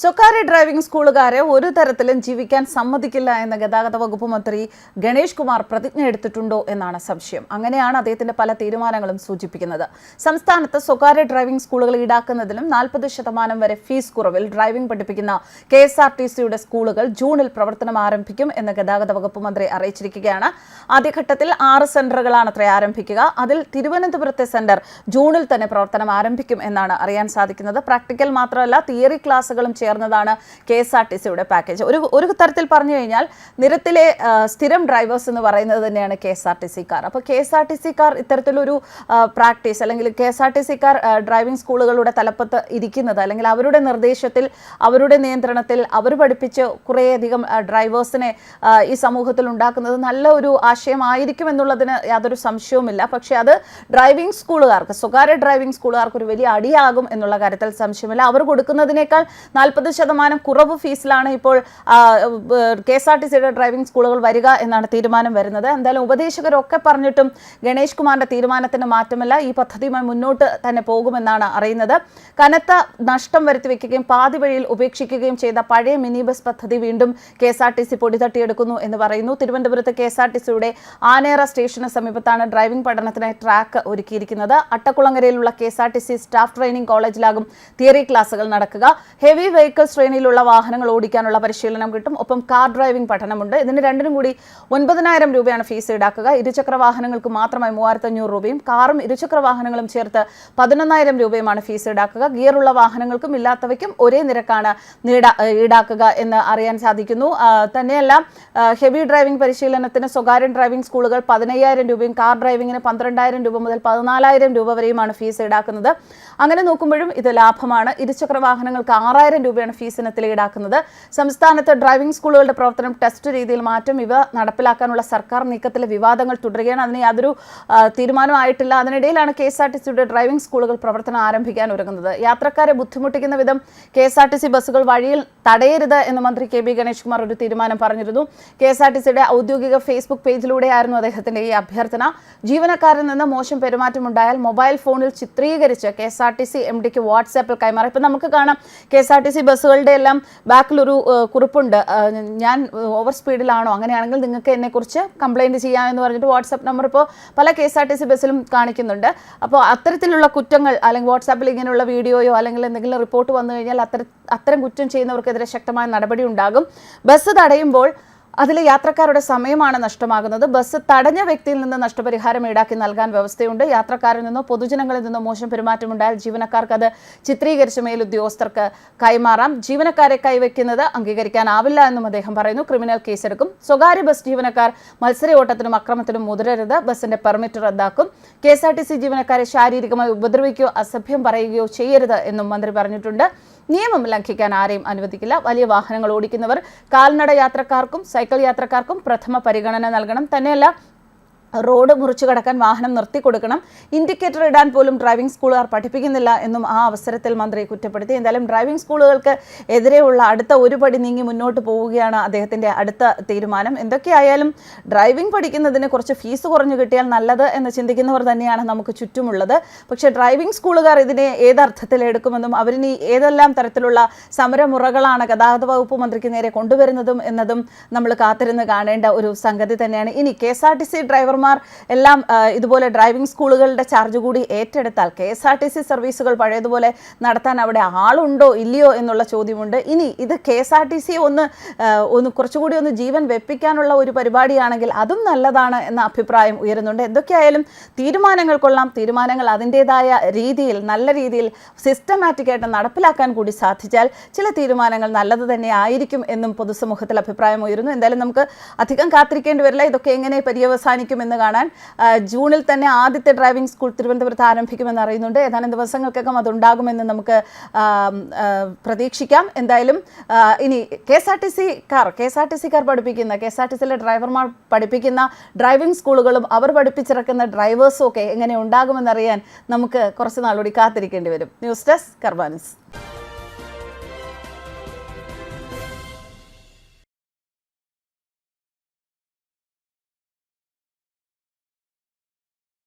സ്വകാര്യ ഡ്രൈവിംഗ് സ്കൂളുകാരെ ഒരു തരത്തിലും ജീവിക്കാൻ സമ്മതിക്കില്ല എന്ന് ഗതാഗത വകുപ്പ് മന്ത്രി ഗണേഷ് കുമാർ പ്രതിജ്ഞ എടുത്തിട്ടുണ്ടോ എന്നാണ് സംശയം. അങ്ങനെയാണ് അദ്ദേഹത്തിന്റെ പല തീരുമാനങ്ങളും സൂചിപ്പിക്കുന്നത്. സംസ്ഥാനത്ത് സ്വകാര്യ ഡ്രൈവിംഗ് സ്കൂളുകൾ ഈടാക്കുന്നതിലും നാൽപ്പത് ശതമാനം വരെ ഫീസ് കുറവിൽ ഡ്രൈവിംഗ് പഠിപ്പിക്കുന്ന കെ എസ് ആർ ടി സിയുടെ സ്കൂളുകൾ ജൂണിൽ പ്രവർത്തനം ആരംഭിക്കും എന്ന് ഗതാഗത വകുപ്പ് മന്ത്രി അറിയിച്ചിരിക്കുകയാണ്. ആദ്യഘട്ടത്തിൽ ആറ് സെന്ററുകളാണ് അത്ര ആരംഭിക്കുക. അതിൽ തിരുവനന്തപുരത്തെ സെന്റർ ജൂണിൽ തന്നെ പ്രവർത്തനം ആരംഭിക്കും എന്നാണ് അറിയാൻ സാധിക്കുന്നത്. പ്രാക്ടിക്കൽ മാത്രമല്ല തിയറി ക്ലാസുകളും ചേർന്നതാണ് കെ എസ് ആർ ടി സിയുടെ പാക്കേജ് ഒരു ഒരു തരത്തിൽ പറഞ്ഞു കഴിഞ്ഞാൽ നിരത്തിലെ സ്ഥിരം ഡ്രൈവേഴ്സ് എന്ന് പറയുന്നത് തന്നെയാണ് K S R T car അപ്പോൾ K S R T C car ഇത്തരത്തിലൊരു പ്രാക്ടീസ് അല്ലെങ്കിൽ K S R T C car driving സ്കൂളുകളുടെ തലപ്പത്ത് ഇരിക്കുന്നത് അല്ലെങ്കിൽ അവരുടെ നിർദ്ദേശത്തിൽ അവരുടെ നിയന്ത്രണത്തിൽ അവർ പഠിപ്പിച്ച് കുറേയധികം ഡ്രൈവേഴ്സിനെ ഈ സമൂഹത്തിൽ ഉണ്ടാക്കുന്നത് നല്ല ഒരു ആശയമായിരിക്കും എന്നുള്ളതിന് യാതൊരു സംശയവുമില്ല. പക്ഷേ അത് ഡ്രൈവിംഗ് സ്കൂളുകാർക്ക് സ്വകാര്യ ഡ്രൈവിംഗ് സ്കൂളുകാർക്ക് ഒരു വലിയ അടിയാകും എന്നുള്ള കാര്യത്തിൽ സംശയമില്ല. അവർ കൊടുക്കുന്നതിനേക്കാൾ നാൽപ്പത് ശതമാനം കുറവ് ഫീസിലാണ് ഇപ്പോൾ കെ എസ് ആർ ടി സിയുടെ ഡ്രൈവിംഗ് സ്കൂളുകൾ വരിക എന്നാണ് തീരുമാനം വരുന്നത്. എന്തായാലും ഉപദേശകരൊക്കെ പറഞ്ഞിട്ടും ഗണേഷ് കുമാറിന്റെ തീരുമാനത്തിന് മാറ്റമില്ല ഈ പദ്ധതിയുമായി മുന്നോട്ട് തന്നെ പോകുമെന്നാണ് അറിയുന്നത്. കനത്ത നഷ്ടം വരുത്തി വെക്കുകയും പാതി വഴിയിൽ ഉപേക്ഷിക്കുകയും ചെയ്ത പഴയ മിനി ബസ് പദ്ധതി വീണ്ടും K S R T C പൊടി തട്ടിയെടുക്കുന്നു എന്ന് പറയുന്നു. തിരുവനന്തപുരത്ത് കെ എസ് ആർ ടി സിയുടെ ആനേറ സ്റ്റേഷന് സമീപത്താണ് ഡ്രൈവിംഗ് പഠനത്തിനായി ട്രാക്ക് ഒരുക്കിയിരിക്കുന്നത്. അട്ടക്കുളങ്ങരയിലുള്ള K S R T C staff training കോളേജിലാകും theory ക്ലാസുകൾ നടക്കുക. ഹെവി വെഹിക്കിൾ ശ്രേണിയിലുള്ള വാഹനങ്ങൾ ഓടിക്കാനുള്ള പരിശീലനം കിട്ടും. ഒപ്പം കാർ ഡ്രൈവിംഗ് പഠനമുണ്ട്. ഇതിന് രണ്ടിനും കൂടി ഒൻപതിനായിരം രൂപയാണ് ഫീസ് ഈടാക്കുക. ഇരുചക്ര വാഹനങ്ങൾക്ക് മാത്രമായി മൂവായിരത്തി അഞ്ഞൂറ് രൂപയും കാറും ഇരുചക്ര വാഹനങ്ങളും ചേർത്ത് പതിനൊന്നായിരം രൂപയുമാണ് ഫീസ് ഈടാക്കുക. ഗിയറുള്ള വാഹനങ്ങൾക്കും ഇല്ലാത്തവയ്ക്കും ഒരേ നിരക്കാണ് ഈടാക്കുക എന്ന് അറിയാൻ സാധിക്കുന്നു. തന്നെയല്ല ഹെവി ഡ്രൈവിംഗ് പരിശീലനത്തിന് സ്വകാര്യ ഡ്രൈവിംഗ് സ്കൂളുകൾ പതിനയ്യായിരം രൂപയും കാർ ഡ്രൈവിംഗിന് പന്ത്രണ്ടായിരം രൂപ മുതൽ പതിനാലായിരം രൂപ വരെയുമാണ് ഫീസ് ഈടാക്കുന്നത്. അങ്ങനെ നോക്കുമ്പോഴും ഇത് ലാഭമാണ്. ഇരുചക്ര വാഹനങ്ങൾക്ക് ആറായിരം രൂപയാണ് ഫീസ് ഇനത്തിൽ ഈടാക്കുന്നത്. സംസ്ഥാനത്ത് ഡ്രൈവിംഗ് സ്കൂളുകളുടെ പ്രവർത്തനം ടെസ്റ്റ് രീതിയിൽ മാറ്റം. ഇവ നടപ്പിലാക്കാനുള്ള സർക്കാർ നീക്കത്തിലെ വിവാദങ്ങൾ തുടരുകയാണ്. അതിന് യാതൊരു തീരുമാനമായിട്ടില്ല. അതിനിടയിലാണ് കെ എസ് ആർ ടി സിയുടെ ഡ്രൈവിംഗ് സ്കൂളുകൾ പ്രവർത്തനം ആരംഭിക്കാൻ ഒരുങ്ങുന്നത്. യാത്രക്കാരെ ബുദ്ധിമുട്ടിക്കുന്ന വിധം K S R T C ബസ്സുകൾ വഴിയിൽ തടയരുത് എന്ന് മന്ത്രി കെ ബി ഗണേഷ് കുമാർ ഒരു തീരുമാനം പറഞ്ഞിരുന്നു. കെ എസ് ആർ ടി സിയുടെ ഔദ്യോഗിക ഫേസ്ബുക്ക് പേജിലൂടെയായിരുന്നു അദ്ദേഹത്തിന്റെ ഈ അഭ്യർത്ഥന. ജീവനക്കാരിൽ നിന്ന് മോശം പെരുമാറ്റം ഉണ്ടായാൽ മൊബൈൽ ഫോണിൽ ചിത്രീകരിച്ച് K S R T C M ഡിക്ക് വാട്സാപ്പിൽ കൈമാറി. ഇപ്പം നമുക്ക് കാണാം K S R T C ബസ്സുകളുടെ എല്ലാം ബാക്കിലൊരു കുറിപ്പുണ്ട്. ഞാൻ ഓവർ സ്പീഡിലാണോ? അങ്ങനെയാണെങ്കിൽ നിങ്ങൾക്ക് എന്നെക്കുറിച്ച് കംപ്ലയിന്റ് ചെയ്യാമെന്ന് പറഞ്ഞിട്ട് വാട്സാപ്പ് നമ്പർ ഇപ്പോൾ പല K S R T C ബസ്സിലും കാണിക്കുന്നുണ്ട്. അപ്പോൾ അത്തരത്തിലുള്ള കുറ്റങ്ങൾ അല്ലെങ്കിൽ വാട്സാപ്പിൽ ഇങ്ങനെയുള്ള വീഡിയോയോ അല്ലെങ്കിൽ എന്തെങ്കിലും റിപ്പോർട്ട് വന്നു കഴിഞ്ഞാൽ അത്തരം അത്തരം കുറ്റം ചെയ്യുന്നവർക്കെതിരെ ശക്തമായ നടപടി ഉണ്ടാകും. ബസ് തടയുമ്പോൾ അതിൽ യാത്രക്കാരുടെ സമയമാണ് നഷ്ടമാകുന്നത്. ബസ് തടഞ്ഞ വ്യക്തിയിൽ നിന്ന് നഷ്ടപരിഹാരം ഈടാക്കി നൽകാൻ വ്യവസ്ഥയുണ്ട്. യാത്രക്കാരിൽ നിന്നോ പൊതുജനങ്ങളിൽ നിന്നോ മോശം പെരുമാറ്റമുണ്ടായാൽ ജീവനക്കാർക്ക് അത് ചിത്രീകരിച്ച മേലുദ്യോഗസ്ഥർക്ക് കൈമാറാം. ജീവനക്കാരെ കൈവയ്ക്കുന്നത് അംഗീകരിക്കാനാവില്ല എന്നും അദ്ദേഹം പറയുന്നു. ക്രിമിനൽ കേസെടുക്കും. സ്വകാര്യ ബസ് ജീവനക്കാർ മത്സര ഓട്ടത്തിനും അക്രമത്തിനും മുതിരരുത്. ബസിന്റെ പെർമിറ്റ് റദ്ദാക്കും. കെ ജീവനക്കാരെ ശാരീരികമായി ഉപദ്രവിക്കുകയോ അസഭ്യം പറയുകയോ ചെയ്യരുത് എന്നും മന്ത്രി പറഞ്ഞിട്ടുണ്ട്. നിയമം ലംഘിക്കാൻ ആരെയും അനുവദിക്കില്ല. വലിയ വാഹനങ്ങൾ ഓടിക്കുന്നവർ കാൽനട യാത്രക്കാർക്കും സൈക്കിൾ യാത്രക്കാർക്കും പ്രഥമ പരിഗണന നൽകണം. തന്നെയല്ല റോഡ് മുറിച്ചു കടക്കാൻ വാഹനം നിർത്തി കൊടുക്കണം. ഇൻഡിക്കേറ്റർ ഇടാൻ പോലും ഡ്രൈവിംഗ് സ്കൂളുകാർ പഠിപ്പിക്കുന്നില്ല എന്നും ആ അവസരത്തിൽ മന്ത്രി കുറ്റപ്പെടുത്തി. എന്തായാലും ഡ്രൈവിംഗ് സ്കൂളുകൾക്ക് എതിരെയുള്ള അടുത്ത ഒരു പടി നീങ്ങി മുന്നോട്ട് പോവുകയാണ് അദ്ദേഹത്തിന്റെ അടുത്ത തീരുമാനം. എന്തൊക്കെയായാലും ഡ്രൈവിംഗ് പഠിക്കുന്നതിന് കുറച്ച് ഫീസ് കുറഞ്ഞു കിട്ടിയാൽ നല്ലത് എന്ന് ചിന്തിക്കുന്നവർ തന്നെയാണ് നമുക്ക് ചുറ്റുമുള്ളത്. പക്ഷേ ഡ്രൈവിംഗ് സ്കൂളുകാർ ഇതിനെ ഏതർത്ഥത്തിൽ എടുക്കുമെന്നും അവരിനി ഏതെല്ലാം തരത്തിലുള്ള സമരമുറകളാണ് ഗതാഗത വകുപ്പ് മന്ത്രിക്ക് നേരെ കൊണ്ടുവരുന്നതും എന്നതും നമ്മൾ കാത്തിരുന്ന് കാണേണ്ട ഒരു സംഗതി തന്നെയാണ്. ഇനി K S R T C ഡ്രൈവർമാർ എല്ലാം ആ, ഇതുപോലെ ഡ്രൈവിംഗ് സ്കൂളുകളുടെ ചാർജ് കൂടി ഏറ്റെടുത്താൽ K S R T C സർവീസുകൾ പഴയതുപോലെ നടത്താൻ അവിടെ ആളുണ്ടോ ഇല്ലയോ എന്നുള്ള ചോദ്യമുണ്ട്. ഇനി ഇത് K S R T C ഒന്ന് ഒന്ന് കുറച്ചുകൂടി ഒന്ന് ജീവൻ വെപ്പിക്കാനുള്ള ഒരു പരിപാടിയാണെങ്കിൽ അതും നല്ലതാണ് എന്ന അഭിപ്രായം ഉയരുന്നുണ്ട്. എന്തൊക്കെയായാലും തീരുമാനങ്ങൾ കൊള്ളാം. തീരുമാനങ്ങൾ അതിന്റെതായ രീതിയിൽ നല്ല രീതിയിൽ സിസ്റ്റമാറ്റിക് ആയിട്ട് നടപ്പിലാക്കാൻ കൂടി സാധിച്ചാൽ ചില തീരുമാനങ്ങൾ നല്ലത് തന്നെ ആയിരിക്കും എന്നും പൊതുസമൂഹത്തിൽ അഭിപ്രായം ഉയരുന്നു. എന്തായാലും നമുക്ക് അധികം കാത്തിരിക്കേണ്ടി വരില്ല. ഇതൊക്കെ എങ്ങനെ പര്യവസാനിക്കും എന്ന് കാണാൻ ജൂണിൽ തന്നെ ആദ്യത്തെ ഡ്രൈവിംഗ് സ്കൂൾ തിരുവനന്തപുരത്ത് ആരംഭിക്കുമെന്ന് അറിയുന്നുണ്ട്. ഏതാനും ദിവസങ്ങൾക്കകം അതുണ്ടാകുമെന്ന് നമുക്ക് പ്രതീക്ഷിക്കാം. എന്തായാലും ഇനി K S R T C car K S R T C car പഠിപ്പിക്കുന്ന കെ എസ് ആർ ടി സിയിലെ ഡ്രൈവർമാർ പഠിപ്പിക്കുന്ന ഡ്രൈവിംഗ് സ്കൂളുകളും അവർ പഠിപ്പിച്ചിറക്കുന്ന ഡ്രൈവേഴ്സും ഒക്കെ എങ്ങനെ ഉണ്ടാകുമെന്നറിയാൻ നമുക്ക് കുറച്ച് നാളുകൂടി കാത്തിരിക്കേണ്ടി വരും. News desk കർബാനിസ്